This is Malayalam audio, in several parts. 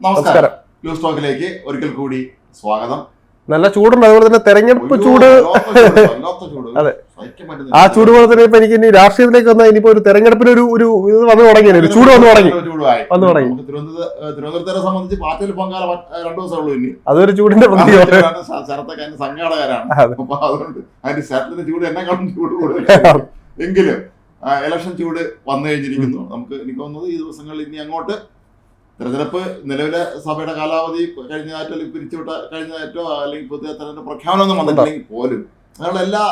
നമസ്കാരം. ന്യൂസ് ടോക്കിലേക്ക് ഒരിക്കൽ കൂടി സ്വാഗതം. നല്ല ചൂടുണ്ട്. അതുപോലെ തന്നെ തെരഞ്ഞെടുപ്പ് ചൂട്. അതെ. ആ ചൂട് പോലെ തന്നെ ഇപ്പൊ എനിക്ക് ഇനി രാഷ്ട്രീയത്തിലേക്ക് വന്നാൽ ഇനിയിപ്പോ ഒരു തെരഞ്ഞെടുപ്പിന് ഒരു ഒരു ഇത് വന്നു തുടങ്ങി ഒരു ചൂട് വന്നു തുടങ്ങി. വന്നു തുടങ്ങി. തിരുവനന്തപുരത്ത് സംബന്ധിച്ച് പാർട്ടിയിൽ പങ്കാല രണ്ടു ദിവസമേ ഉള്ളൂ ഇനി. അതൊരു ചൂടിന്റെ ശരത്തൊക്കെ അതിന്റെ സംഘാടകരാണ്. അപ്പൊ അതുകൊണ്ട് അതിന്റെ ശരത്തിന്റെ ചൂട് എന്നെക്കാളും ചൂട് കൂടുതലാണ്. എങ്കിലും ഇലക്ഷൻ ചൂട് വന്നു കഴിഞ്ഞിരിക്കുന്നു. നമുക്ക് എനിക്ക് തോന്നുന്നത് ഈ ദിവസങ്ങളിൽ ഇനി അങ്ങോട്ട് തെരഞ്ഞെടുപ്പ് നിലവിലെ സഭയുടെ കാലാവധി കഴിഞ്ഞതായിട്ടോ അല്ലെങ്കിൽ പിരിച്ചുവിട്ട കഴിഞ്ഞതായിട്ടോ അല്ലെങ്കിൽ പുതിയ തെരഞ്ഞെടുപ്പ് പ്രഖ്യാപനമൊന്നും വന്നിട്ടില്ലെങ്കിൽ പോലും അങ്ങനെയുള്ള എല്ലാ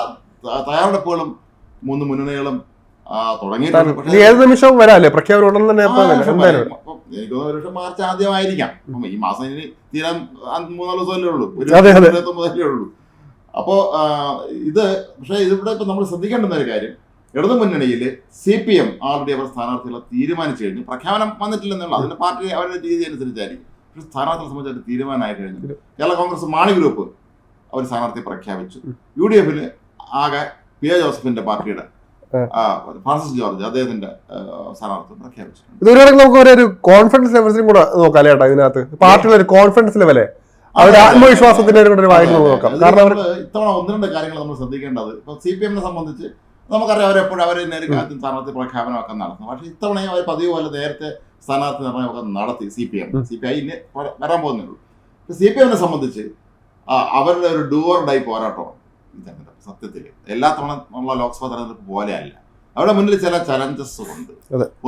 തയ്യാറെടുപ്പുകളും മൂന്ന് മുന്നണികളും ഏത് നിമിഷവും വരാല്ലേ? പ്രഖ്യാപനം ഉടൻ തന്നെ എനിക്ക് തോന്നുന്നു മാർച്ച് ആദ്യമായിരിക്കാം. ഈ മാസം ഇനി തീരാൻ മൂന്നാൽ ദിവസമല്ലേ ഉള്ളൂ. ഇരുപത്തൊമ്പതല്ലേ ഉള്ളൂ. അപ്പോ ഇത് പക്ഷേ ഇതിവിടെ ഇപ്പൊ നമ്മൾ ശ്രദ്ധിക്കേണ്ടുന്ന ഒരു കാര്യം ഇടതു മുന്നണിയിൽ സി പി എം ആൾറെഡി അവർ സ്ഥാനാർത്ഥികളെ തീരുമാനിച്ചു കഴിഞ്ഞു? പ്രഖ്യാപനം വന്നിട്ടില്ലെന്നുള്ള. അതിന്റെ പാർട്ടി അവരുടെ രീതി അനുസരിച്ചായിരിക്കും. പക്ഷെ സ്ഥാനാർത്ഥികളെ സംബന്ധിച്ച് തീരുമാനമായി കഴിഞ്ഞു. കേരള കോൺഗ്രസ് മാണി ഗ്രൂപ്പ് അവർ സ്ഥാനാർത്ഥി പ്രഖ്യാപിച്ചു. യു ഡി എഫിന് ആകെ പി എ ജോസഫിന്റെ പാർട്ടിയുടെ ഫ്രാൻസിസ് ജോർജ് അദ്ദേഹത്തിന്റെ സ്ഥാനാർത്ഥി പ്രഖ്യാപിച്ചു ഇതൊരു നമുക്ക് ഒരു കോൺഫിഡൻസ് ലെവൽസിനും കൂടെ നോക്കാം അല്ലേ ഇതിനകത്ത്? പാർട്ടിയുടെ ഒരു കോൺഫിഡൻസ് ലെവലെ അവരുടെ ആത്മവിശ്വാസത്തിന്റെ നോക്കാം കാരണം ഇത്തവണ ഒന്ന് രണ്ട് കാര്യങ്ങൾ നമ്മൾ ശ്രദ്ധിക്കേണ്ടത്. ഇപ്പൊ സി പി എമ്മിനെ സംബന്ധിച്ച് നമുക്കറിയാം അവരെപ്പോഴും അവർ നേരിട്ട് സ്ഥാനാർത്ഥി പ്രഖ്യാപനമൊക്കെ നടത്തും. പക്ഷേ ഇത്തവണയും അവർ പതിവ് പോലെ നേരത്തെ സ്ഥാനാർത്ഥി നിർണയമൊക്കെ നടത്തി C P M C P I വരാൻ പോകുന്നേ ഉള്ളൂ. സി പി എമ്മിനെ സംബന്ധിച്ച് അവരുടെ ഒരു ഡൂവർ ഡൈ പോരാട്ടമാണ് തെരഞ്ഞെടുപ്പ് സത്യത്തിൽ എല്ലാ തവണ ഉള്ള ലോക്സഭാ തെരഞ്ഞെടുപ്പ് പോലെയല്ല. അവിടെ മുന്നിൽ ചില ചലഞ്ചസ് ഉണ്ട്.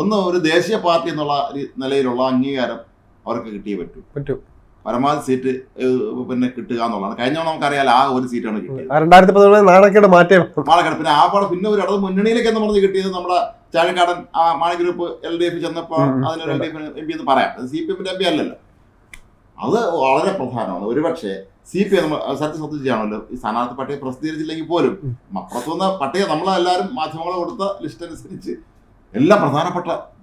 ഒന്ന് ഒരു ദേശീയ പാർട്ടി എന്നുള്ള നിലയിലുള്ള അംഗീകാരം അവർക്ക് കിട്ടിയേ പറ്റൂ. പറ്റൂ. പരമാവധി സീറ്റ് പിന്നെ കിട്ടുക എന്നുള്ളതാണ്. കഴിഞ്ഞ തവണ നമുക്കറിയാം ആ ഒരു സീറ്റാണ് കിട്ടിയത്. രണ്ടായിരത്തി പതിനൊന്ന് നാണക്കേട് മാറ്റം പിന്നെ ആ പാടെ പിന്നെ ഒരു ഇടത് മുന്നണിയിലേക്ക് എന്ന് പറഞ്ഞ് കിട്ടിയത് നമ്മുടെ ചാഴിക്കാടൻ ആ Mani group L D F ചെന്നപ്പോൾ. അതിനൊരു L D F M P എന്ന് പറയാം. അത് സി പി എമ്മിന്റെ എം പി അല്ലല്ലോ. അത് വളരെ പ്രധാനമാണ്. ഒരുപക്ഷെ സി പി എം സത്യം ശ്രദ്ധിച്ചാണല്ലോ ഈ സ്ഥാനാർത്ഥി പട്ടിക പ്രസിദ്ധീകരിച്ചില്ലെങ്കിൽ പോലും. അപ്പുറത്തുനിന്ന് പട്ടിക നമ്മളെല്ലാവരും മാധ്യമങ്ങളെ കൊടുത്ത ലിസ്റ്റ് അനുസരിച്ച് എല്ലാ പ്രധാനപ്പെട്ട പ്രധ-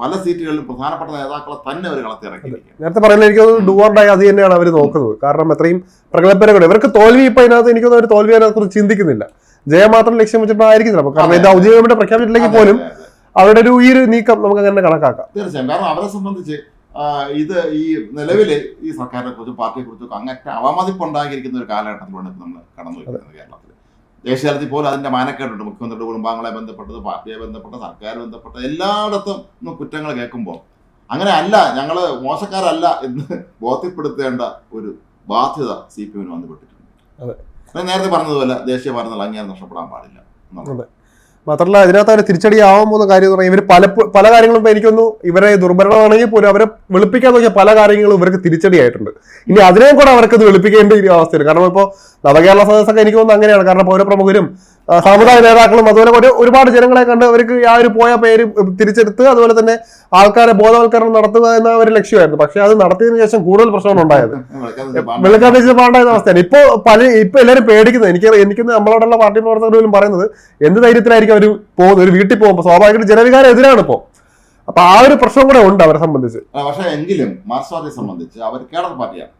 പല സീറ്റുകളിലും പ്രധാനപ്പെട്ട നേതാക്കളെ തന്നെ അവർ കളത്തിറക്കി നേരത്തെ പറയുന്നത് എനിക്ക് ഡുവാർഡായി അത് തന്നെയാണ് അവർ നോക്കുന്നത്. കാരണം അത്രയും പ്രഗത്ഭരെ കൂടെ ഇവർക്ക് തോൽവി ഇപ്പൊ അതിനകത്ത് എനിക്ക് അവർ തോൽവി അതിനകത്ത് ചിന്തിക്കുന്നില്ല. ജയം മാത്രം ലക്ഷ്യം വെച്ചിട്ടായിരിക്കുന്നില്ല അപ്പൊ കാരണം ഇത്. ഔദ്യോഗികമായിട്ട് പ്രഖ്യാപിച്ചിട്ടില്ലെങ്കിൽ പോലും. അവരുടെ ഒരു ഈ ഒരു നീക്കം നമുക്ക് അങ്ങനെ കണക്കാക്കാം. തീർച്ചയായും. കാരണം അവരെ സംബന്ധിച്ച് ഇത് ഈ നിലവിൽ ഈ സർക്കാരിനെ കുറിച്ചും പാർട്ടിയെ കുറിച്ചും അങ്ങറ്റ അവമതിപ്പുണ്ടാക്കിയിരിക്കുന്ന ഒരു കാലഘട്ടത്തിലൂടെ നമ്മൾ കടന്നു വരുന്നത് കേരളത്തിൽ ദേശീയതലത്തിൽ പോലും അതിന്റെ മാനക്കേടുണ്ട്. മുഖ്യമന്ത്രിയുടെ കുടുംബാംഗങ്ങളെ ബന്ധപ്പെട്ടത് പാർട്ടിയെ ബന്ധപ്പെട്ട സർക്കാർ ബന്ധപ്പെട്ട എല്ലായിടത്തും കുറ്റങ്ങൾ കേൾക്കുമ്പോൾ അങ്ങനെ അല്ല ഞങ്ങൾ മോശക്കാരല്ല എന്ന് ബോധ്യപ്പെടുത്തേണ്ട ഒരു ബാധ്യത സി പി എമ്മിന് വന്നുപെട്ടിട്ടുണ്ട്. നേരത്തെ പറഞ്ഞതുപോലെ ദേശീയ ഭരണ അംഗീകാരം നഷ്ടപ്പെടാൻ പാടില്ല. മാത്രമല്ല ഇതിനകത്ത് അവരെ തിരിച്ചടിയാവാൻ പോകുന്ന കാര്യം എന്ന് പറഞ്ഞാൽ ഇവർ പല പല കാര്യങ്ങളും ഇപ്പൊ എനിക്കൊന്നു ഇവരെ ദുർഭരണമാണെങ്കിൽ പോലും അവരെ വെളുപ്പിക്കാൻ നോക്കിയ പല കാര്യങ്ങളും ഇവർക്ക് തിരിച്ചടിയായിട്ടുണ്ട്. ഇനി അതിനെയും കൂടെ അവർക്ക് ഇത് വെളുപ്പിക്കേണ്ട ഒരു അവസ്ഥയാണ് കാരണം ഇപ്പോൾ നവകേരള സദസ്സൊക്കെ എനിക്ക് തോന്നുന്നു അങ്ങനെയാണ്. കാരണം പൗരപ്രമുഖരും സമുദായ നേതാക്കളും അതുപോലെ ഒരു ഒരുപാട് ജനങ്ങളെ കണ്ട് അവർക്ക് ആ ഒരു പോയ പേര് തിരിച്ചെടുത്ത് അതുപോലെ തന്നെ ആൾക്കാരെ ബോധവൽക്കരണം നടത്തുക എന്ന ഒരു ലക്ഷ്യമായിരുന്നു. പക്ഷെ അത് നടത്തിയതിനു ശേഷം കൂടുതൽ പ്രശ്നമാണ് ഉണ്ടായത്. വെളുക്കാതെ പാണ്ടാ- വെള്ളക്കാട്ട് പാണ്ടായ അവസ്ഥയാണ്. ഇപ്പോൾ പല ഇപ്പൊ എല്ലാവരും പേടിക്കുന്നത്. എനിക്ക് എനിക്ക് നമ്മളോടുള്ള പാർട്ടി പ്രവർത്തകർ പോലും പറയുന്നത് എന്ത് ധൈര്യത്തിലായിരിക്കും അവർ പോകുന്നത്? ഒരു വീട്ടിൽ പോകുമ്പോൾ സ്വാഭാവികമായിട്ട് ജനവികാരം എതിരാണ് ഇപ്പോൾ അപ്പൊ ആ ഒരു പ്രശ്നം കൂടെ ഉണ്ട് അവരെ സംബന്ധിച്ച്. പക്ഷേ എങ്കിലും മാർക്സ്വാദിയെ സംബന്ധിച്ച് അവർ കേഡർ പാർട്ടിയാണ്.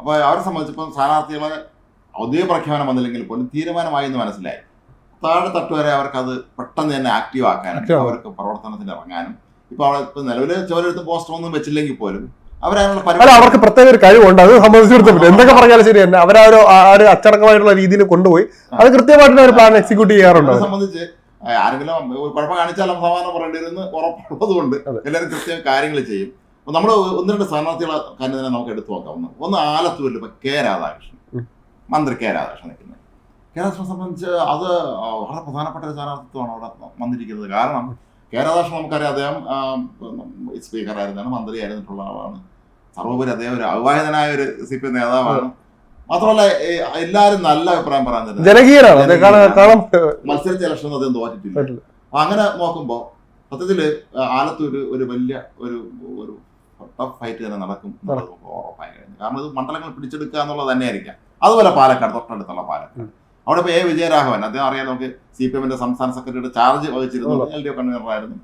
അപ്പൊ അവരെ സംബന്ധിച്ച് ഇപ്പം സ്ഥാനാർത്ഥികളെ ഔദ്യോഗിക പ്രഖ്യാപനം വന്നില്ലെങ്കിൽ പോലും തീരുമാനമായി എന്ന് മനസ്സിലായി. താഴെ തട്ട് വരെ അവർക്ക് അത് പെട്ടെന്ന് തന്നെ ആക്റ്റീവ് ആക്കാനും അവർക്ക് പ്രവർത്തനത്തിന് ഇറങ്ങാനും. ഇപ്പൊ അവിടെ ഇപ്പൊ നിലവിൽ ചോരെടുത്ത് പോസ്റ്റർ ഒന്നും വെച്ചില്ലെങ്കിൽ പോലും അല്ല അവർക്ക് പ്രത്യേക ഒരു കഴിവുണ്ട്. അത് സംബന്ധിച്ചിടത്തോളം എന്തൊക്കെ പറഞ്ഞാലും ശരി തന്നെ. ആ ഒരു ആ ഒരു അച്ചടക്കമായിട്ടുള്ള രീതിയിൽ കൊണ്ടുപോയി. അത് കൃത്യമായിട്ടുള്ള ഒരു പ്ലാൻ എക്സിക്യൂട്ട് ചെയ്യാറുണ്ട് സംബന്ധിച്ച് ആരെങ്കിലും കുഴപ്പം കാണിച്ചാലും സമാധാനം പറയേണ്ടി വരുന്ന ഉറപ്പുള്ളത് കൊണ്ട് അതെ. എല്ലാവരും കൃത്യം കാര്യങ്ങൾ ചെയ്യും. നമ്മൾ ഒന്ന് രണ്ട് സ്ഥാനാർത്ഥികളെ കാര്യം തന്നെ നമുക്ക് എടുത്തു നോക്കാം. ഒന്ന് ഒന്ന് ആലത്തൂരിൽ ഇപ്പൊ കെ രാധാകൃഷ്ണൻ. മന്ത്രി കെ രാധാകൃഷ്ണൻ നിൽക്കുന്നത് കെ രാധാകൃഷ്ണനെ സംബന്ധിച്ച് അത് വളരെ പ്രധാനപ്പെട്ട ഒരു സ്ഥാനാർത്ഥിത്വമാണ് അവിടെ വന്നിരിക്കുന്നത്. കാരണം കെ രാധാകൃഷ്ണൻ നമുക്കറിയാം അദ്ദേഹം സ്പീക്കറായിരുന്നാണ് മന്ത്രിയായിരുന്നിട്ടുള്ള ആളാണ്. സർവോപരി അദ്ദേഹം ഒരു അവിവാഹിതനായ ഒരു സി പി നേതാവാണ്. മാത്രമല്ല എല്ലാവരും നല്ല അഭിപ്രായം പറയാൻ മത്സരിച്ച ഇലക്ഷൻ അദ്ദേഹം തോറ്റിട്ടില്ല. അങ്ങനെ നോക്കുമ്പോൾ സത്യത്തിൽ ആലത്തൂര് ഒരു വലിയ ഒരു ഒരു ടഫ് ഫൈറ്റ് തന്നെ നടക്കും. ഉറപ്പായി കഴിഞ്ഞു. കാരണം ഇത് മണ്ഡലങ്ങൾ പിടിച്ചെടുക്കുക എന്നുള്ളത് തന്നെയായിരിക്കാം. അതുപോലെ പാലക്കാട് തൊട്ടടുത്തുള്ള പാലക്കാട്. അവിടെ ഇപ്പോൾ എ വിജയരാഘവൻ അദ്ദേഹം അറിയാം നമുക്ക് സി പി എമ്മിന്റെ സംസ്ഥാന സെക്രട്ടറിയുടെ ചാർജ് വഹിച്ചിരുന്നു. എൽ ഡി എഫ് കൺവീനറായിരുന്നു.